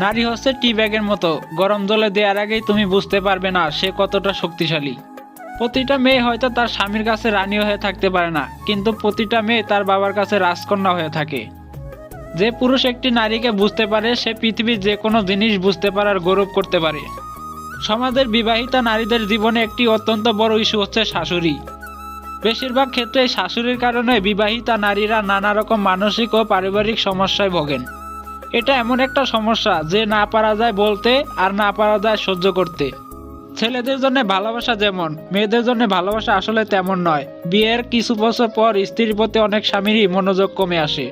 নারী হচ্ছে টি ব্যাগের মতো। গরম জলে দেওয়ার আগেই তুমি বুঝতে পারবে না সে কতটা শক্তিশালী। প্রতিটা মেয়ে হয়তো তার স্বামীর কাছে রানী হয়ে থাকতে পারে না, কিন্তু প্রতিটা মেয়ে তার বাবার কাছে রাজকন্যা হয়ে থাকে। যে পুরুষ একটি নারীকে বুঝতে পারে, সে পৃথিবীর যে কোনো জিনিস বুঝতে পারার গৌরব করতে পারে। সমাজের বিবাহিতা নারীদের জীবনে একটি অত্যন্ত বড় ইস্যু হচ্ছে শাশুড়ি। বেশিরভাগ ক্ষেত্রে শাশুড়ির কারণে বিবাহিতা নারীরা নানা রকম মানসিক ও পারিবারিক সমস্যায় ভোগেন। এটা এমন একটা সমস্যা যে না পারা যায় বলতে আর না পারা যায় সহ্য করতে। ছেলেদের জন্য ভালোবাসা যেমন, মেয়েদের জন্য ভালোবাসা আসলে তেমন নয়। বিয়ের কিছু বছর পর স্ত্রীর প্রতি অনেক স্বামীরই মনোযোগ কমে আসে।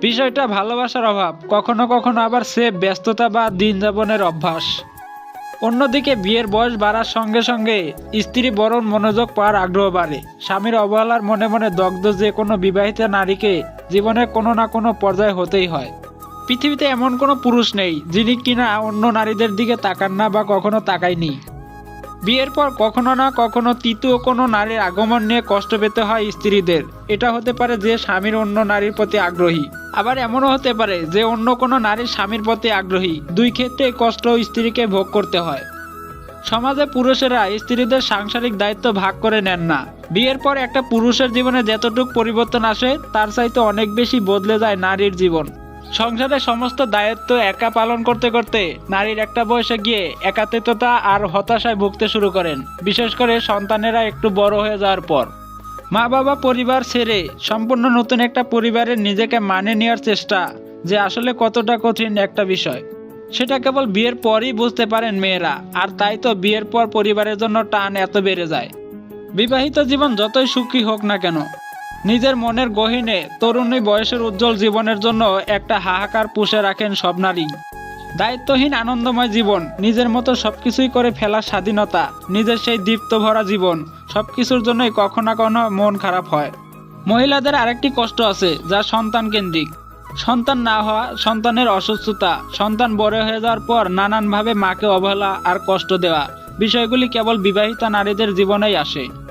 বিষয়টা ভালোবাসার অভাব, কখনো কখনো আবার সে ব্যস্ততা বা দিন যাপনের অভ্যাস। অন্যদিকে বিয়ের বয়স বাড়ার সঙ্গে সঙ্গে স্ত্রী বরণ মনোযোগ পাওয়ার আগ্রহ বাড়ে। স্বামীর অবহেলার মনে মনে দগ্ধ যে কোনো বিবাহিত নারীকে জীবনে কোনো না কোনো পর্যায়ে হতেই হয়। পৃথিবীতে এমন কোনো পুরুষ নেই, যিনি কিনা অন্য নারীদের দিকে তাকান না বা কখনো তাকায়নি। বিয়ের পর কখনো না কখনো তৃতীয় কোনো নারীর আগমন নিয়ে কষ্ট পেতে হয় স্ত্রীদের। এটা হতে পারে যে স্বামীর অন্য নারীর প্রতি আগ্রহী। আবার এমনও হতে পারে যে অন্য কোনো নারীর স্বামীর প্রতি আগ্রহী। দুই ক্ষেত্রে কষ্ট স্ত্রীকে ভোগ করতে হয়। সমাজে পুরুষেরা স্ত্রীদের সাংসারিক দায়িত্ব ভাগ করে নেন না। বিয়ের পর একটা পুরুষের জীবনে যতটুকু পরিবর্তন আসে, তার চাইতে অনেক বেশি বদলে যায় নারীর জীবন। সংসারের সমস্ত দায়িত্ব একা পালন করতে করতে নারীর একটা বয়সে গিয়ে একাত্মিকতা আর হতাশায় ভুগতে শুরু করেন। বিশেষ করে সন্তানেরা একটু বড় হয়ে যাওয়ার পর। মা বাবা পরিবার ছেড়ে সম্পূর্ণ নতুন একটা পরিবারের নিজেকে মানে নেওয়ার চেষ্টা যে আসলে কতটা কঠিন একটা বিষয়। সেটা কেবল বিয়ের পরই বুঝতে পারেন মেয়েরা, আর তাই তো বিয়ের পর পরিবারের জন্য টান এত বেড়ে যায়। বিবাহিত জীবন যতই সুখী হোক না কেন নিজের মনের গহীনে তরুণী বয়সের উজ্জ্বল জীবনের জন্য একটা হাহাকার পুষে রাখেন সব নারী দায়িত্বহীন আনন্দময় জীবন, নিজের মতো সবকিছুই করে ফেলার স্বাধীনতা, নিজের সেই দীপ্ত ভরা জীবন, সবকিছুর জন্যই কখনো কখনো মন খারাপ হয়। মহিলাদের আরেকটি কষ্ট আছে, যা সন্তান কেন্দ্রিক। সন্তান না হওয়া, সন্তানের অসুস্থতা, সন্তান বড় হয়ে যাওয়ার পর নানানভাবে মাকে অবহেলা আর কষ্ট দেওয়া, বিষয়গুলি কেবল বিবাহিতা নারীদের জীবনেই আসে।